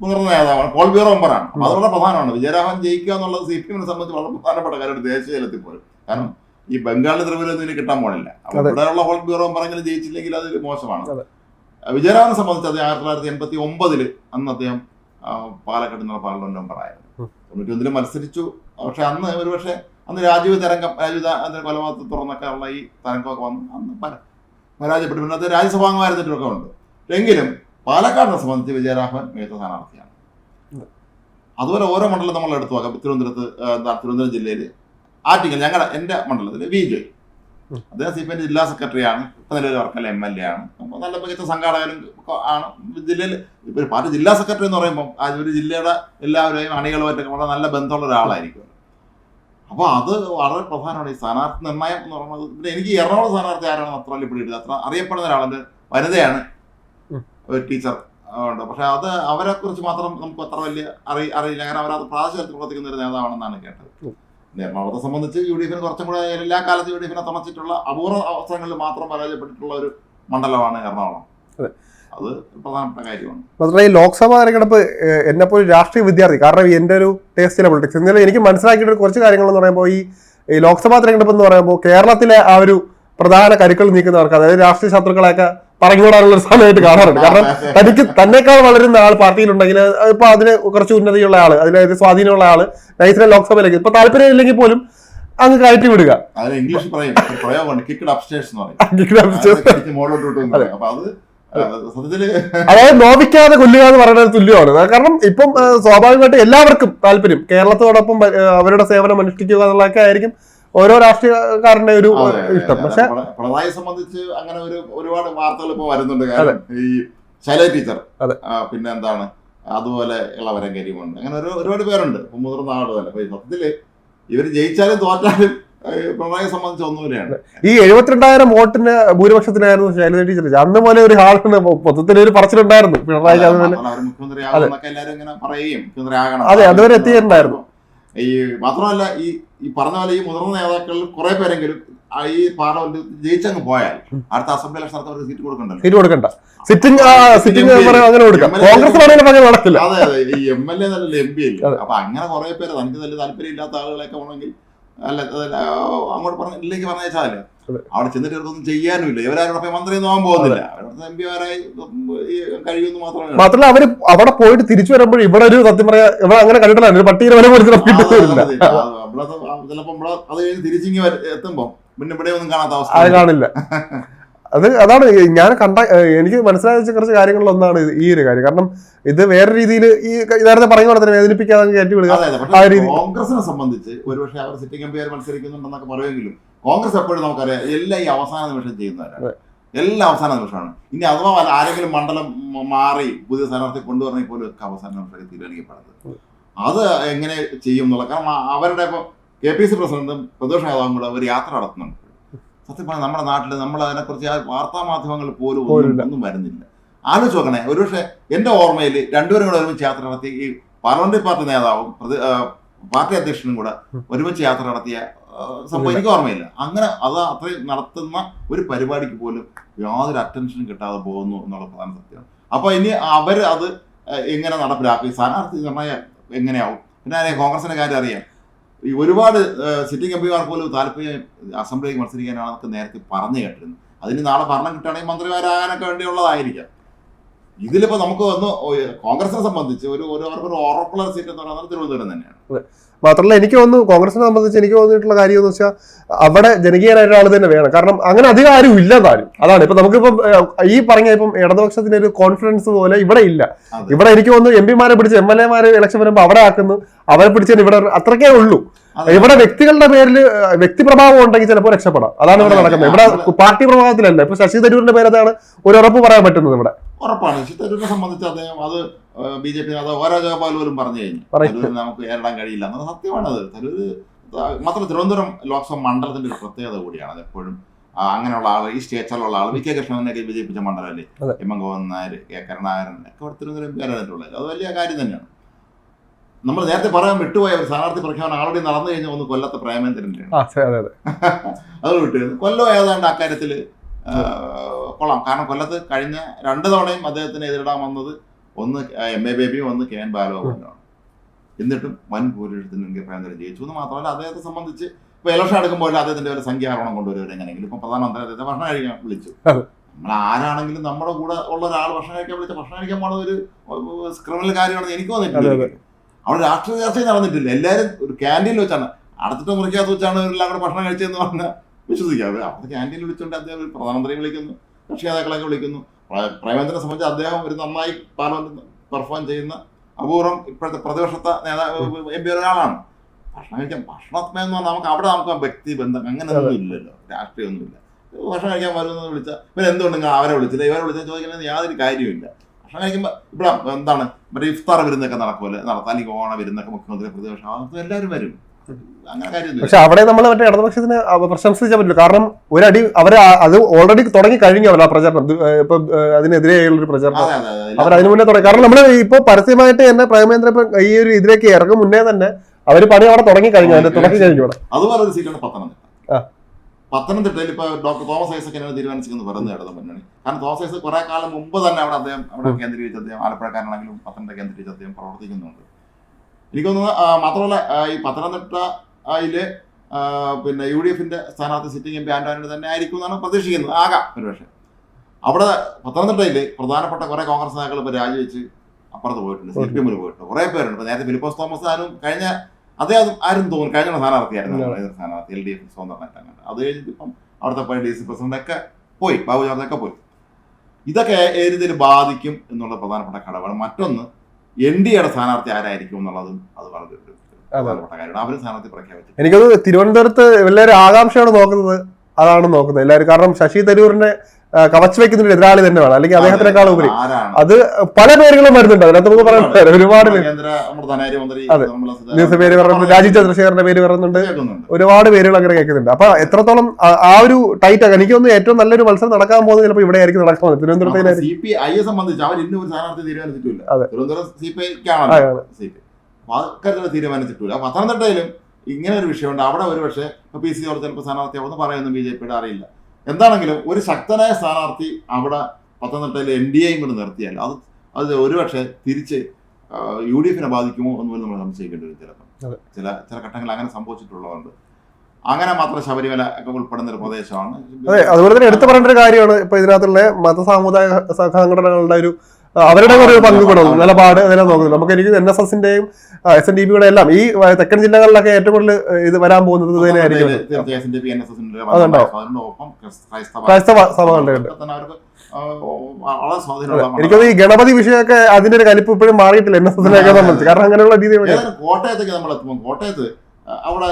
മുതിർന്ന നേതാവാണ് പോൾ ബ്യൂറോ മെമ്പറാണ് അത് വളരെ പ്രധാനമാണ്. വിജയരാഘവൻ ജയിക്കുക എന്നുള്ളത് സി പി എമ്മിനെ സംബന്ധിച്ച് വളരെ പ്രധാനപ്പെട്ട കാര്യമാണ് ദേശീയ തലത്തിൽ പോലും കാരണം ഈ ബംഗാളിൽ ത്രിപുരൊന്നും ഇനി കിട്ടാൻ പോണില്ല. ഇവിടെയുള്ള പോൾ ബ്യൂറോ മെമ്പറെങ്കിലും ജയിച്ചില്ലെങ്കിൽ അത് മോശമാണ്. വിജയരാഘവനെ സംബന്ധിച്ച് അദ്ദേഹം ആയിരത്തി തൊള്ളായിരത്തി എൺപത്തി ഒമ്പതിൽ അന്ന് അദ്ദേഹം പാലക്കാട് നിന്നുള്ള പാർലമെന്റ് മെമ്പറായിരുന്നു. തൊണ്ണൂറ്റി ഒന്നിൽ മത്സരിച്ചു. പക്ഷെ അന്ന് ഒരുപക്ഷെ അന്ന് രാജീവ് തരംഗം രാജീവ് അതിന്റെ കൊലപാതകത്തെ തുറന്നൊക്കെ ഉള്ള ഈ തരംഗമൊക്കെ വന്ന് അന്ന് പര- പരാജയപ്പെട്ടു. പിന്നെ അത് രാജ്യസഭാംഗമായിരുന്നിട്ടൊക്കെ ഉണ്ട്. എങ്കിലും പാലക്കാടിനെ സംബന്ധിച്ച് വിജയരാഘവൻ മികച്ച സ്ഥാനാർത്ഥിയാണ്. അതുപോലെ ഓരോ മണ്ഡലം നമ്മൾ എടുത്തു നോക്കാം. തിരുവനന്തപുരത്ത് എന്താ തിരുവനന്തപുരം ജില്ലയിൽ ആറ്റിങ്ങൽ. ഞങ്ങളുടെ എന്റെ മണ്ഡലത്തിൽ വി ജെ അദ്ദേഹം സി പി എം ജില്ലാ സെക്രട്ടറിയാണ്. ഇപ്പം നിലവിൽ വർക്കല എം എൽ എ ആണ്. അപ്പോൾ നല്ല മികച്ച സംഘാടകരും ആണ്. ജില്ലയിൽ ഇപ്പോൾ പാർട്ടി ജില്ലാ സെക്രട്ടറി എന്ന് പറയുമ്പോൾ ആ ഒരു ജില്ലയുടെ എല്ലാവരെയും അണികളുമായിട്ടൊക്കെ വളരെ നല്ല ബന്ധമുള്ള ഒരാളായിരിക്കും. അപ്പോൾ അത് വളരെ പ്രധാനമാണ് ഈ സ്ഥാനാർത്ഥി നിർണയം എന്ന് പറയുന്നത്. പിന്നെ എനിക്ക് എറണാകുളം സ്ഥാനാർത്ഥി ആരാണെന്ന് അത്ര വലിയ പിടിയില്ല. അത്ര അറിയപ്പെടുന്ന ഒരാളുണ്ട്. വനിതയാണ്. ഒരു ടീച്ചർ ഉണ്ട്. പക്ഷെ അത് അവരെ കുറിച്ച് മാത്രം നമുക്ക് അത്ര വലിയ അറി അറിയില്ല. കാരണം അവരത് പ്രാദേശികത്തിൽ പ്രവർത്തിക്കുന്ന ഒരു നേതാവാണെന്നാണ് കേട്ടത്. എറണാകുളത്തെ സംബന്ധിച്ച് യു ഡി എഫിന് കുറച്ചും കൂടെ എല്ലാ കാലത്തും യു ഡി എഫിനെ തുണച്ചിട്ടുള്ള അപൂർവ അവസരങ്ങളിൽ മാത്രം പരാജയപ്പെട്ടിട്ടുള്ള ഒരു മണ്ഡലമാണ് എറണാകുളം. അതെ. പ്രധാനപ്പെട്ട കാര്യമാണ്. മാത്രമല്ല ഈ ലോക്സഭാ തെരഞ്ഞെടുപ്പ് എന്നെ പോലെ രാഷ്ട്രീയ വിദ്യാർത്ഥി കാരണം എന്റെ ഒരു ടേസ്റ്റിലെ പൊളിറ്റിക്സ് എന്നാലും എനിക്ക് മനസ്സിലാക്കിയിട്ട് കുറച്ച് കാര്യങ്ങൾ എന്ന് പറയുമ്പോൾ ഈ ഈ ലോക്സഭാ തെരഞ്ഞെടുപ്പ് എന്ന് പറയുമ്പോൾ കേരളത്തിലെ ആ ഒരു പ്രധാന കരുക്കൾ നീക്കുന്നവർക്ക് അതായത് രാഷ്ട്രീയ ശത്രുക്കളെയൊക്കെ പറഞ്ഞുകൂടാനുള്ള ഒരു സമയമായിട്ട് കാണാറുണ്ട്. കാരണം തനിക്ക് തന്നെക്കാൾ വളരുന്ന ആൾ പാർട്ടിയിലുണ്ടെങ്കിൽ ഇപ്പൊ അതിന് കുറച്ച് ഉന്നതിയുള്ള ആൾ അതിലൊരു സ്വാധീനമുള്ള ആൾ നൈസിലെ ലോക്സഭയിലേക്ക്. ഇപ്പൊ താല്പര്യം ഇല്ലെങ്കിൽ പോലും അങ്ങ് കയറ്റി വിടുക. അതിന് ഇംഗ്ലീഷ് പറയും കിക്കഡ് അപ്സ്റ്റേഴ്സ് എന്ന് പറയും. മുകളിലോട്ട്. അപ്പൊ അത് അതായത് നോവിക്കാതെ കൊല്ലുക എന്ന് പറയുന്നത് തുല്യമാണ്. കാരണം ഇപ്പം സ്വാഭാവികമായിട്ട് എല്ലാവർക്കും താല്പര്യം. കേരളത്തോടൊപ്പം അവരുടെ സേവനം അനുഷ്ഠിക്കുക എന്നുള്ളതൊക്കെ ആയിരിക്കും ഓരോ രാഷ്ട്രീയക്കാരന്റെ ഒരു ഇഷ്ടം. പക്ഷെ പിണറായി സംബന്ധിച്ച് അങ്ങനെ ഒരു ഒരുപാട് വാർത്തകൾ ഇപ്പൊ വരുന്നുണ്ട്. കാരണം ഈ ശൈല ടീച്ചർ. പിന്നെ എന്താണ് അതുപോലെ ഇളവരം കരിമുണ്ട് അങ്ങനെ ഒരു ഒരുപാട് പേരുണ്ട്. മുതിർന്ന ആളുകൾ അപ്പൊ സത്യത്തിൽ ഇവർ ജയിച്ചാലും തോറ്റാലും ഏ, പിണറായിയെ സംബന്ധിച്ച് ഒന്നുമില്ലാണ് ഈ എഴുപത്തിരണ്ടായിരം വോട്ടിന് ഭൂരിപക്ഷത്തിനായിരുന്നു ശൈലജ ടീച്ചർ. അന്ന് പോലെ ഒരു ഹാളിന് മൊത്തത്തിൽ ഒരു പറച്ചിലുണ്ടായിരുന്നു. പിണറായി അതെ, അതുവരെ എത്തിയിട്ടുണ്ടായിരുന്നു. ഈ മാത്രമല്ല ഈ ഈ പറഞ്ഞ പോലെ ഈ മുതിർന്ന നേതാക്കളിൽ കുറെ പേരെങ്കിലും ഈ പാർലമെന്റ് ജയിച്ചങ്ങ് പോയാൽ അടുത്ത അസംബ്ലി ഇലക്ഷൻ അവർക്ക് സീറ്റ് കൊടുക്കണ്ടല്ലോ. സീറ്റ് കൊടുക്കണ്ട. സിറ്റിംഗ് സിറ്റിംഗ് അങ്ങനെ കൊടുക്കാം. കോൺഗ്രസ് പകരം നടക്കില്ല. അതെ അതെ ഈ എം എൽ എ നല്ല എം പി അല്ലേ? അപ്പൊ അങ്ങനെ കുറെ പേര് തനിക്ക് നല്ല താല്പര്യം ഇല്ലാത്ത ആളുകളൊക്കെ ഉണ്ടെങ്കിൽ അല്ല അതല്ല, അങ്ങോട്ട് പറഞ്ഞ ഇല്ലെങ്കിൽ പറഞ്ഞേച്ചാലേ. അവിടെ ചെന്നിട്ട് ഇവർക്കൊന്നും ചെയ്യാനുമില്ല. ഇവരാരോടൊപ്പം മന്ത്രി ഒന്നും ആവാൻ പോകുന്നില്ല. അവരുടെ എം പി മാരായി കഴിയുമെന്ന് മാത്രമേ. മാത്രമല്ല അവർ അവിടെ പോയിട്ട് തിരിച്ചു വരുമ്പോൾ ഇവിടെ ഒരു സത്യം പറയാ ഇവിടെ അങ്ങനെ കണ്ടിട്ടില്ല. ഒരു പട്ടിയുടെ വില പോലും ആ, കിട്ടുന്നില്ല അതെ, കഴിഞ്ഞ് തിരിച്ചിങ്ങി വര- എത്തുമ്പോ പിന്നെ ഇവിടെ ഒന്നും കാണാത്ത അവസ്ഥ. കാണില്ല. അത് അതാണ് ഞാൻ കണ്ട എനിക്ക് മനസ്സിലായ കുറച്ച് കാര്യങ്ങളിൽ ഒന്നാണ് ഈ ഒരു കാര്യം. കാരണം ഇത് വേറെ രീതിയിൽ ഈ നേരത്തെ പറഞ്ഞ പോലെ തന്നെ വേദനിപ്പിക്കാതെ കയറ്റി വിടുക. ആ രീതി- കോൺഗ്രസിനെ സംബന്ധിച്ച് ഒരുപക്ഷെ അവർ സിറ്റിംഗ് എം പി ആർ മത്സരിക്കുന്നുണ്ടെന്നൊക്കെ പറയുമെങ്കിലും കോൺഗ്രസ് എപ്പോഴും നമുക്കറിയാം എല്ലാം ഈ അവസാന നിമിഷം ചെയ്യുന്നവരാണ്. എല്ലാം അവസാന നിമിഷമാണ്. ഇനി അഥവാ ആരെങ്കിലും മണ്ഡലം മാറി പുതിയ സ്ഥാനാർത്ഥി കൊണ്ടുവരണെങ്കിൽ പോലും ഒക്കെ അവസാന നിമിഷം തീരുമാനിക്കപ്പെടുന്നത്. അത് എങ്ങനെ ചെയ്യും എന്നുള്ള കാരണം അവരുടെ ഇപ്പൊ കെ പി സി പ്രസിഡന്റും പ്രതിപക്ഷ നേതാവും കൂടെ ഒരു യാത്ര നടത്തുന്നുണ്ട്. സത്യം പറഞ്ഞാൽ നമ്മുടെ നാട്ടിൽ നമ്മൾ അതിനെക്കുറിച്ച് ആ വാർത്താ മാധ്യമങ്ങൾ പോലും ഒന്നും- ഒന്നും വരുന്നില്ല. ആലോചിച്ച് നോക്കണേ ഒരുപക്ഷെ എന്റെ ഓർമ്മയിൽ രണ്ടുപേരും കൂടെ ഒരുമിച്ച് യാത്ര നടത്തി ഈ പാർലമെന്ററി പാർട്ടി നേതാവും പാർട്ടി അധ്യക്ഷനും കൂടെ ഒരുമിച്ച് യാത്ര നടത്തിയ സംഭവം എനിക്ക് ഓർമ്മയില്ല. അങ്ങനെ അത് അത്രയും നടത്തുന്ന ഒരു പരിപാടിക്ക് പോലും യാതൊരു അറ്റൻഷനും കിട്ടാതെ പോകുന്നു എന്നുള്ള പ്രധാന സത്യമാണ് അപ്പൊ ഇനി അവർ അത് എങ്ങനെ നടപ്പിലാക്കി? സ്ഥാനാർത്ഥി നിർണയം എങ്ങനെയാവും? പിന്നെ കോൺഗ്രസിന്റെ കാര്യം അറിയാം. ഈ ഒരുപാട് സിറ്റിംഗ് എം പിമാർ പോലും താല്പര്യം അസംബ്ലിക്ക് മത്സരിക്കാനാണെന്നൊക്കെ നേരത്തെ പറഞ്ഞു കേട്ടിരുന്നു അതിന് നാളെ ഭരണം കിട്ടുകയാണെങ്കിൽ മന്ത്രിമാരാകാനൊക്കെ വേണ്ടിയുള്ളതായിരിക്കാം. ഇതിലിപ്പോ നമുക്ക് വന്ന് കോൺഗ്രസിനെ സംബന്ധിച്ച് ഒരു ഒരു അവർക്കൊരു ഉറപ്പുള്ള സീറ്റ് എന്ന് പറയുന്നത് തിരുവനന്തപുരം തന്നെയാണ്. മാത്രമല്ല എനിക്ക് തോന്നുന്നു കോൺഗ്രസിനെ സംബന്ധിച്ച് എനിക്ക് തോന്നിയിട്ടുള്ള കാര്യം എന്ന് വെച്ചാൽ അവിടെ ജനകീയനായ ആൾ തന്നെ വേണം. കാരണം അങ്ങനെ അധികം ആരും ഇല്ല താനും അതാണ്. ഇപ്പൊ നമുക്കിപ്പം ഈ പറഞ്ഞ ഇപ്പം ഇടതുപക്ഷത്തിന്റെ ഒരു കോൺഫിഡൻസ് പോലെ ഇവിടെ ഇല്ല. ഇവിടെ എനിക്ക് തോന്നുന്നു എം പിമാരെ പിടിച്ച് എം എൽ എമാരെ ഇലക്ഷൻ വരുമ്പോൾ അവിടെ ആക്കുന്നു. അവരെ പിടിച്ചാൽ ഇവിടെ അത്രക്കേ ഉള്ളൂ. ഇവിടെ വ്യക്തികളുടെ പേരിൽ വ്യക്തി പ്രഭാവം ഉണ്ടെങ്കിൽ ചിലപ്പോൾ രക്ഷപ്പെടാം. അതാണ് ഇവിടെ നടക്കുന്നത്. ഇവിടെ പാർട്ടി പ്രഭാവത്തിലല്ല. ഇപ്പൊ ശശി തരൂരിന്റെ പേര് അതാണ് ഒരു ഉറപ്പ് പറയാൻ പറ്റുന്നത് ഇവിടെ. ഉറപ്പാണ്. ശശി തരൂരിനെ സംബന്ധിച്ച് അദ്ദേഹം അത് ബി ജെ പി അത് ഓരോ ജോപാൽ പോലും പറഞ്ഞു കഴിഞ്ഞു. നമുക്ക് ഏറിടാൻ കഴിയില്ല എന്നത് സത്യമാണത്. തരൂര് മാത്രം തിരുവനന്തപുരം ലോക്സഭ മണ്ഡലത്തിന്റെ ഒരു പ്രത്യേകത കൂടിയാണ് അത് എപ്പോഴും. അങ്ങനെയുള്ള ആൾ ഈ സ്റ്റേച്ചറിലുള്ള ആൾ വി കെ കൃഷ്ണനൊക്കെ വിജയിപ്പിച്ച മണ്ഡലമല്ലേ? അതെ. M N Govan Nair K Karunakaran ഒക്കെ തിരുവനന്തപുരം പേരായിട്ടുള്ളത്. അത് വലിയ കാര്യം തന്നെയാണ്. നമ്മൾ നേരത്തെ പറയാൻ വിട്ടുപോയ ഒരു സ്ഥാനാർത്ഥി പ്രഖ്യാപനം ആൾറെഡി നടന്നു കഴിഞ്ഞാൽ ഒന്ന് കൊല്ലത്തെ പ്രേമേന്ദ്രന്റെ അതെ വിട്ടു. കൊല്ലം ഏതാണ്ട് അക്കാര്യത്തിൽ കൊള്ളാം. കാരണം കൊല്ലത്ത് കഴിഞ്ഞ രണ്ട് തവണയും അദ്ദേഹത്തിന് എതിരിടാൻ വന്നത് ഒന്ന് എം എ ബേബിയും ഒന്ന് കെ എൻ ബാലഗോപാലുമാണ് എന്നിട്ടും വൻ ഭൂരിപക്ഷത്തിന് എനിക്ക് പ്രേമേന്ദ്രൻ ജയിച്ചു. എന്ന് മാത്രമല്ല അദ്ദേഹത്തെ സംബന്ധിച്ച് ഇപ്പൊ ഇലക്ഷൻ എടുക്കുമ്പോൾ അദ്ദേഹത്തിന്റെ ഒരു സംഖ്യാരോണം കൊണ്ടുവരും എങ്ങനെയെങ്കിലും ഇപ്പൊ പ്രധാനമന്ത്രി അദ്ദേഹത്തെ ഭക്ഷണം കഴിക്കാൻ വിളിച്ചു. നമ്മൾ ആരാണെങ്കിലും നമ്മുടെ കൂടെ ഉള്ള ഒരാൾ ഭക്ഷണം കഴിക്കാൻ വിളിച്ച ഭക്ഷണം കഴിക്കാൻ പോണത് ഒരു ക്രിമിനൽ കാര്യമാണെന്ന് എനിക്ക് തോന്നിയിട്ടുണ്ട് അവിടെ രാഷ്ട്രീയ ചർച്ചയും നടന്നിട്ടില്ല. എല്ലാവരും ഒരു ക്യാന്റീനിൽ വെച്ചാണ്. അടച്ചിട്ട് മുറിക്കാത്ത വെച്ചാണ് എല്ലാം കൂടെ ഭക്ഷണം കഴിച്ചതെന്ന് പറഞ്ഞാൽ വിശ്വസിക്കാതെ അവിടെ ക്യാന്റീനിൽ വിളിച്ചുകൊണ്ട് അദ്ദേഹം ഒരു പ്രധാനമന്ത്രിയെ വിളിക്കുന്നു കക്ഷി നേതാക്കളൊക്കെ വിളിക്കുന്നു പ്രേമേന്ദ്രനെ സംബന്ധിച്ച് അദ്ദേഹം ഒരു നന്നായി പാർലമെന്റ് പെർഫോം ചെയ്യുന്ന അപൂർവം ഇപ്പോഴത്തെ പ്രതിപക്ഷത്തെ നേതാവ് എം പി ഒരാളാണ്. ഭക്ഷണം കഴിക്കാൻ ഭക്ഷണത്തിന് എന്ന് പറഞ്ഞാൽ നമുക്ക് അവിടെ നമുക്ക് വ്യക്തി ബന്ധം അങ്ങനെ ഒന്നും ഇല്ലല്ലോ. രാഷ്ട്രീയമൊന്നുമില്ല. ഭക്ഷണം കഴിക്കാൻ വരുന്നത് വിളിച്ചാൽ നിങ്ങൾ അവരെ വിളിച്ചില്ല? ഇവരെ വിളിച്ചാൽ ചോദിക്കുന്നത് യാതൊരു കാര്യമില്ല കഴിക്കുമ്പോൾ ഇവിടെ എന്താണ്? മറ്റേ ഇഫ്താർ വിരുന്നൊക്കെ നടക്കുമല്ലേ നടത്താം അല്ലെങ്കിൽ ഓണ വിരുന്നൊക്കെ മുഖ്യമന്ത്രി പ്രതിപക്ഷം. എല്ലാവരും വരും. പക്ഷെ അവിടെ നമ്മൾ മറ്റേ ഇടതുപക്ഷത്തിന് പ്രശംസിച്ചാൽ പറ്റില്ല. കാരണം ഒരടി അവർ അത് ഓൾറെഡി തുടങ്ങി കഴിഞ്ഞല്ലോ ആ പ്രചരണം. ഇപ്പൊ അതിനെതിരെയുള്ള ഒരു പ്രചരണം. അവർ അതിനു മുന്നേ തുടങ്ങി. കാരണം നമ്മൾ ഇപ്പൊ പരസ്യമായിട്ട് തന്നെ പ്രേമേന്ദ്ര ഈ ഒരു ഇതിലേക്ക് ഇറങ്ങും മുന്നേ തന്നെ അവർ പണി അവിടെ തുടങ്ങി കഴിഞ്ഞു. അതിന്റെ തുടങ്ങി കഴിഞ്ഞു അവിടെ അതുപോലെ സീറ്റാണ് പത്തനംതിട്ട. പത്തനംതിട്ടയിൽ ഇപ്പൊ ഡോക്ടർ തോമസ് ഐസക്കിനാണ് തീരുമാനിച്ചെന്ന് പറയുന്നത് കേട്ടോ മുന്നണി കാരണം തോമസ് ഐസക് കുറെ കാലം മുമ്പ് തന്നെ അവിടെ അദ്ദേഹം അവിടെ കേന്ദ്രീകരിച്ച് അദ്ദേഹം ആലപ്പുഴക്കാരനാണെങ്കിലും പത്തനംതിട്ട കേന്ദ്രീകരിച്ച് അദ്ദേഹം പ്രവർത്തിക്കുന്നുണ്ട്. എനിക്ക് തോന്നുന്നു മാത്രമല്ല ഈ പത്തനംതിട്ടയിൽ പിന്നെ യു ഡി എഫിന്റെ സ്ഥാനാർത്ഥി സിറ്റിംഗ് എം പി ആന്റോണിയുടെ തന്നെ ആയിരിക്കും എന്നാണ് പ്രതീക്ഷിക്കുന്നത്. ആകാം ഒരുപക്ഷെ അവിടെ പത്തനംതിട്ടയിൽ പ്രധാനപ്പെട്ട കുറെ കോൺഗ്രസ് നേതാക്കൾ ഇപ്പൊ രാജിവെച്ച് അപ്പുറത്ത് പോയിട്ടുണ്ട്. സി പി എമ്മിൽ പോയിട്ടുണ്ട്. കുറെ പേരുണ്ട്. ഇപ്പൊ നേരത്തെ ഫിലിപ്പോസ് തോമസ് ആരും കഴിഞ്ഞ അതേ അത് ആരും തോന്നുന്നു കഴിഞ്ഞ സ്ഥാനാർത്ഥിയായിരുന്നു. സ്ഥാനാർത്ഥി? എൽ ഡി എഫ് സ്വന്തമായിട്ട് അങ്ങനെ അത് കഴിഞ്ഞിട്ട് ഇപ്പം അവിടുത്തെ പഴയ ഡി സി പ്രസിഡന്റ് ഒക്കെ പോയി. ബാബു ജോർജൊക്കെ പോയി. ഇതൊക്കെ ഏത് ബാധിക്കും എന്നുള്ള പ്രധാനപ്പെട്ട ഘടകമാണ്. മറ്റൊന്ന് എൻ ഡി എയുടെ സ്ഥാനാർത്ഥി ആരായിരിക്കും എന്നുള്ളതും അത് വളരെ പ്രധാനപ്പെട്ട കാര്യമാണ്. സ്ഥാനാർത്ഥി പ്രഖ്യാപിച്ചു. എനിക്കത് തിരുവനന്തപുരത്ത് എല്ലാവരും ആകാംക്ഷയാണ് നോക്കുന്നത്. അതാണ് നോക്കുന്നത്. എല്ലാവരും കാരണം ശശി തരൂരിനെ കവച്ച് വെക്കുന്ന ഒരു എതിരാളി തന്നെ വേണം. അല്ലെങ്കിൽ അദ്ദേഹത്തിനേക്കാൾ ഉപരി. അത് പല പേരുകളും വരുന്നുണ്ട്. അതിനകത്ത് നമുക്ക് പറയാൻ പറ്റില്ല. ഒരുപാട് അതെ. പേര് പറയുന്നുണ്ട്. രാജീവ് ചന്ദ്രശേഖരന്റെ പേര് പറയുന്നുണ്ട്. ഒരുപാട് പേരുകൾ അങ്ങനെ കേൾക്കുന്നുണ്ട്. അപ്പൊ എത്രത്തോളം ആ- ഒരു ടൈറ്റ് എനിക്ക് തോന്നുന്നു ഏറ്റവും നല്ലൊരു മത്സരം നടക്കാൻ പോകുന്നത് ചിലപ്പോൾ ഇവിടെ ആയിരിക്കും നടക്കാൻ പോകുന്നത് സംബന്ധിച്ച് അവർ ഇന്നും ഒരു സ്ഥാനാർത്ഥി തീരുമാനിച്ചിട്ടില്ല. തിരുവനന്തപുരം സി പി പത്തനംതിട്ടയിലും ഇങ്ങനെ ഒരു വിഷയമുണ്ട്. അവിടെ ഒരു പക്ഷേ പി സി ജോർജ് ചിലപ്പോൾ സ്ഥാനാർത്ഥിയാവുമെന്ന് പറയുന്നു ബി ജെ പിയുടെ അറിയില്ല. എന്താണെങ്കിലും ഒരു ശക്തനായ സ്ഥാനാർത്ഥി അവിടെ പത്തനംതിട്ടയിൽ എൻ ഡി എയും കൂടെ നിർത്തിയാൽ അത് അത് ഒരുപക്ഷെ തിരിച്ച് യു ഡി എഫിനെ ബാധിക്കുമോ എന്ന് പോലും നമ്മൾ സംശയിക്കേണ്ടി വരും ചിലപ്പോൾ ചില ചില ഘട്ടങ്ങളിൽ അങ്ങനെ സംഭവിച്ചിട്ടുള്ളതുകൊണ്ട്. അങ്ങനെ മാത്രം ശബരിമല ഒക്കെ ഉൾപ്പെടുന്ന ഒരു പ്രദേശമാണ്. അതെ അതുപോലെ തന്നെ എടുത്തു പറയേണ്ട ഒരു കാര്യമാണ് ഇപ്പൊ ഇതിനകത്തുള്ള മത സാമുദായിക സംഘടനകളുടെ ഒരു അവരുടെ കുറെ പങ്ക് കൂടെ നല്ല നിലപാട് അതെല്ലാം നോക്കുന്നത് നമുക്ക് എനിക്ക് എൻ എസ് എസിന്റെയും എസ് എൻ ഡി പിയുടെ എല്ലാം ഈ തെക്കൻ ജില്ലകളിലൊക്കെ ഏറ്റവും കൂടുതൽ ഇത് വരാൻ പോകുന്നത് ഇത് തന്നെയായിരിക്കും. തീർച്ചയായും SNDP, NSS ന്റെ അതുണ്ടാവും. അതിനോടൊപ്പം ക്രൈസ്തവ സഭകളുടെ എനിക്കത് ഈ ഗണപതി വിഷയമൊക്കെ അതിന്റെ ഒരു കലിപ്പ് ഇപ്പോഴും മാറിയിട്ടില്ല എൻ എസ് എസിനൊക്കെ സംബന്ധിച്ച്. കാരണം അങ്ങനെയുള്ള രീതി കോട്ടയത്തേക്ക് നമ്മൾ എത്തുമ്പോൾ കോട്ടയത്ത് അവിടെ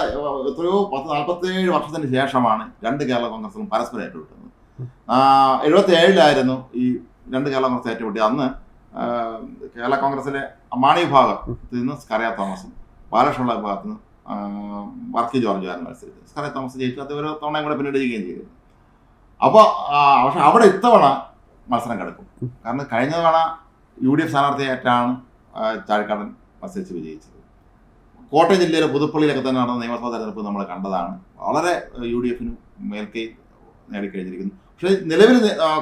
എത്രയോ പത്ത് നാൽപ്പത്തേഴ് വർഷത്തിന് ശേഷമാണ് രണ്ട് കേരള കോൺഗ്രസും പരസ്പരമായിട്ട് ഏറ്റുമുട്ടുന്നത് എഴുപത്തി ഏഴിലായിരുന്നു ഈ രണ്ട് കേരള കോൺഗ്രസ് ഏറ്റുമുട്ടി. അന്ന് കേരള കോൺഗ്രസിലെ അമാണി വിഭാഗത്തിൽ നിന്ന് സ്കറിയ തോമസും ബാലകൃഷ്ണ വിഭാഗത്തിൽ നിന്ന് വർക്കി ജോർജുകാരൻ മത്സരിച്ചു സ്കറിയ തോമസ് ജയിച്ചു. അത് ഒരു തവണയും കൂടെ പിന്നീട് ചെയ്യുകയും ചെയ്തു അപ്പോൾ പക്ഷെ അവിടെ ഇത്തവണ മത്സരം കിടക്കും. കാരണം കഴിഞ്ഞ തവണ യു ഡി എഫ് സ്ഥാനാർത്ഥിയായിട്ടാണ് ചാഴിക്കാടൻ മത്സരിച്ച് വിജയിച്ചത്. കോട്ടയം ജില്ലയിലെ പുതുപ്പള്ളിയിലൊക്കെ തന്നെ നടന്ന നിയമസഭാ തെരഞ്ഞെടുപ്പ് നമ്മൾ കണ്ടതാണ്. വളരെ യു ഡി എഫിന് മേൽക്കൈ നേടിക്കഴിഞ്ഞിരിക്കുന്നു. പക്ഷേ നിലവിൽ